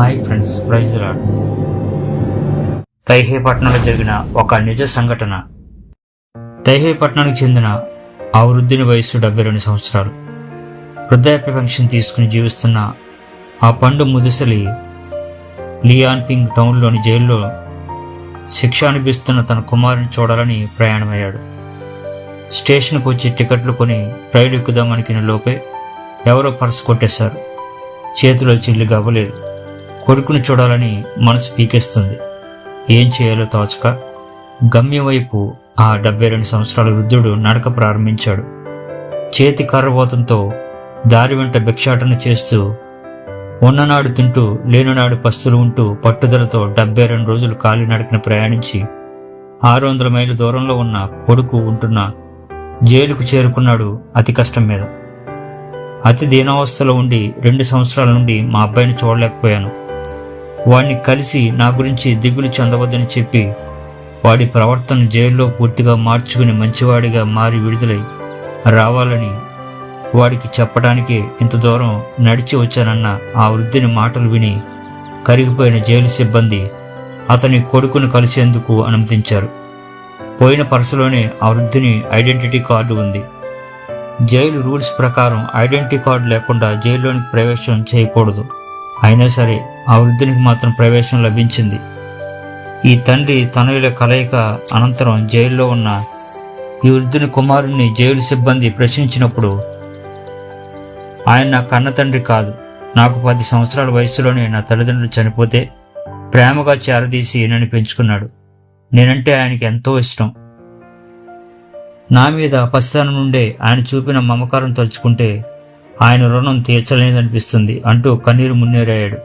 Hi friends ప్రైజ్ రాడ్ తైహేపట్నంలో జరిగిన ఒక నిజ సంఘటన. తైహేపట్నానికి చెందిన ఆ వృద్ధుని వయస్సు డెబ్బై రెండు సంవత్సరాలు. వృద్ధాప్య పెన్షన్ తీసుకుని జీవిస్తున్న ఆ పండు ముదుసలి లియాన్పింగ్ టౌన్లోని జైల్లో శిక్ష అనిపిస్తున్న తన కుమారుని చూడాలని ప్రయాణమయ్యాడు. స్టేషన్కు వచ్చి టికెట్లు కొని రైలు ఎక్కుదామనుకునే లోపే ఎవరో పర్సు కొట్టేశారు. చేతిలో చిల్లి గవ్వలేదు. కొడుకుని చూడాలని మనసు పీకేస్తుంది. ఏం చేయాలో తోచక గమ్యం వైపు ఆ డెబ్బై రెండు సంవత్సరాల వృద్ధుడు నడక ప్రారంభించాడు. చేతి కర్రబోతంతో దారి వెంట భిక్షాటన చేస్తూ ఉన్ననాడు తింటూ లేనినాడు పస్తులు ఉంటూ పట్టుదలతో డెబ్బై రెండు రోజులు కాలినడకన ప్రయాణించి ఆరు వందల మైళ్ళ దూరంలో ఉన్న కొడుకు ఉంటున్న జైలుకు చేరుకున్నాడు అతి కష్టం మీద. అతి దీనావస్థలో ఉండి రెండు సంవత్సరాల నుండి మా అబ్బాయిని చూడలేకపోయాను. వాడిని కలిసి నా గురించి దిగులు చెందవద్దని చెప్పి వాడి ప్రవర్తన జైల్లో పూర్తిగా మార్చుకుని మంచివాడిగా మారి విడుదలై రావాలని వాడికి చెప్పడానికే ఇంత దూరం నడిచి వచ్చానన్న ఆ వృద్ధుని మాటలు విని కరిగిపోయిన జైలు సిబ్బంది అతని కొడుకును కలిసేందుకు అనుమతించారు. పోయిన పర్సులోనే ఆ వృద్ధుని ఐడెంటిటీ కార్డు ఉంది. జైలు రూల్స్ ప్రకారం ఐడెంటిటీ కార్డు లేకుండా జైల్లోనికి ప్రవేశం చేయకూడదు. అయినా సరే ఆ వృద్ధునికి మాత్రం ప్రవేశం లభించింది. ఈ తండ్రి తనయుల కలయిక అనంతరం జైల్లో ఉన్న ఈ వృద్ధుని కుమారుణ్ణి జైలు సిబ్బంది ప్రశ్నించినప్పుడు ఆయన నా కన్న తండ్రి కాదు. నాకు పది సంవత్సరాల వయసులోనే నా తల్లిదండ్రులు చనిపోతే ప్రేమగా చేరదీసి నన్ను పెంచుకున్నాడు. నేనంటే ఆయనకి ఎంతో ఇష్టం. నా మీద పసితనం నుండే ఆయన చూపిన మమకారం తలుచుకుంటే ఆయన రుణం తీర్చలేదనిపిస్తుంది అంటూ కన్నీరు మున్నేరాడు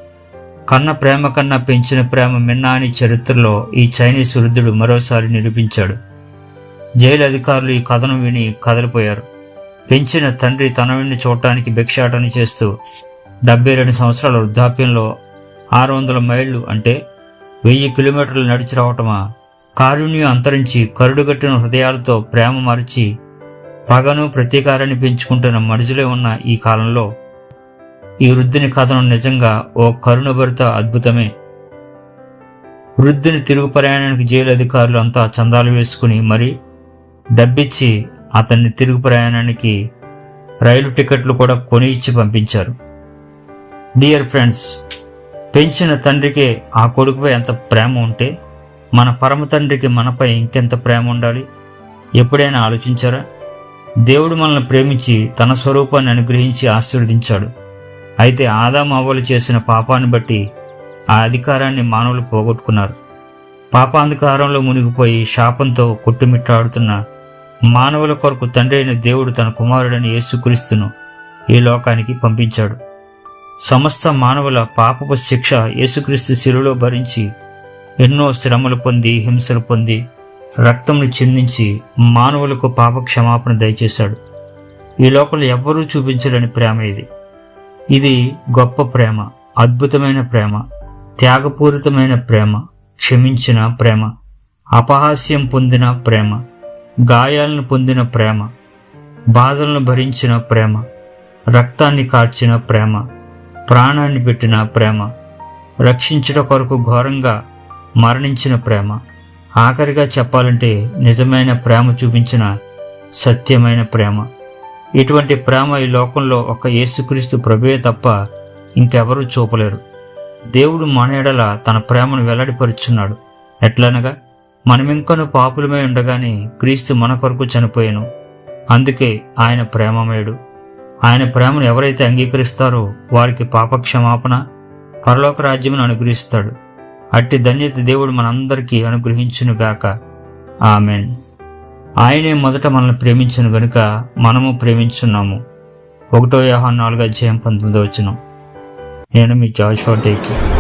కన్న ప్రేమ కన్నా పెంచిన ప్రేమ మిన్నా అని చరిత్రలో ఈ చైనీస్ వృద్ధుడు మరోసారి నిరూపించాడు. జైలు అధికారులు ఈ కథను విని కదలిపోయారు. పెంచిన తండ్రి తనవిని చూడటానికి భిక్షాటన చేస్తూ డెబ్బై రెండు సంవత్సరాల వృద్ధాప్యంలో ఆరు వందల మైళ్ళు అంటే వెయ్యి కిలోమీటర్లు నడిచి రావటమా? కారుణ్యం అంతరించి కరుడుగట్టిన హృదయాలతో ప్రేమ మరచి పగను ప్రతీకారాన్ని పెంచుకుంటున్న మనుషులే ఉన్న ఈ కాలంలో ఈ వృద్ధుని కథను నిజంగా ఓ కరుణభరిత అద్భుతమే. వృద్ధుని తిరుగు ప్రయాణానికి జైలు అధికారులు అంతా చందాలు వేసుకుని మరి డబ్బిచ్చి అతన్ని తిరుగు ప్రయాణానికి రైలు టికెట్లు కూడా కొని ఇచ్చి పంపించారు. డియర్ ఫ్రెండ్స్ పెంచిన తండ్రికే ఆ కొడుకుపై ఎంత ప్రేమ ఉంటే మన పరమ తండ్రికి మనపై ఇంకెంత ప్రేమ ఉండాలి? ఎప్పుడైనా ఆలోచించారా? దేవుడు మనల్ని ప్రేమించి తన స్వరూపాన్ని అనుగ్రహించి ఆశీర్వదించాడు. అయితే ఆదాము అవ్వలు చేసిన పాపాన్ని బట్టి ఆ అధికారాన్ని మానవులు పోగొట్టుకున్నారు. పాపాంధకారంలో మునిగిపోయి శాపంతో కొట్టుమిట్టాడుతున్న మానవుల కొరకు తండ్రి అయిన దేవుడు తన కుమారుడని యేసుక్రీస్తును ఈ లోకానికి పంపించాడు. సమస్త మానవుల పాపపు శిక్ష యేసుక్రీస్తు శిలులో భరించి ఎన్నో శ్రమలు పొంది హింసలు పొంది రక్తంను చిందించి మానవులకు పాప క్షమాపణ దయచేశాడు ఈ లోపల ఎవ్వరూ చూపించలేని ప్రేమ ఇది. ఇది గొప్ప ప్రేమ అద్భుతమైన ప్రేమ త్యాగపూరితమైన ప్రేమ క్షమించిన ప్రేమ అపహాస్యం పొందిన ప్రేమ గాయాలను పొందిన ప్రేమ బాధలను భరించిన ప్రేమ రక్తాన్ని కార్చిన ప్రేమ ప్రాణాన్ని పెట్టిన ప్రేమ రక్షించుట కొరకు ఘోరంగా మరణించిన ప్రేమ. ఆఖరిగా చెప్పాలంటే నిజమైన ప్రేమ చూపించిన సత్యమైన ప్రేమ. ఇటువంటి ప్రేమ ఈ లోకంలో ఒక యేసుక్రీస్తు ప్రభువే తప్ప ఇంకెవరూ చూపలేరు. దేవుడు మనయడల తన ప్రేమను వెల్లడిపరుచున్నాడు. ఎట్లనగా మనమింకను పాపులమై ఉండగానే క్రీస్తు మన కొరకు చనిపోయాను. అందుకే ఆయన ప్రేమమయుడు ఆయన ప్రేమను ఎవరైతే అంగీకరిస్తారో వారికి పాపక్షమాపణ పరలోక రాజ్యమును అనుగ్రహిస్తాడు. అట్టి ధన్యత దేవుడు మనందరికీ అనుగ్రహించునుగాక. ఆమెన్. ఆయనే మొదట మనల్ని ప్రేమించను గనుక మనము ప్రేమించున్నాము. ఒకటో యాహన్ నాలుగు అధ్యాయం పంతొమ్మిదో వచ్చిన నేను మీ జాషువా టేకి.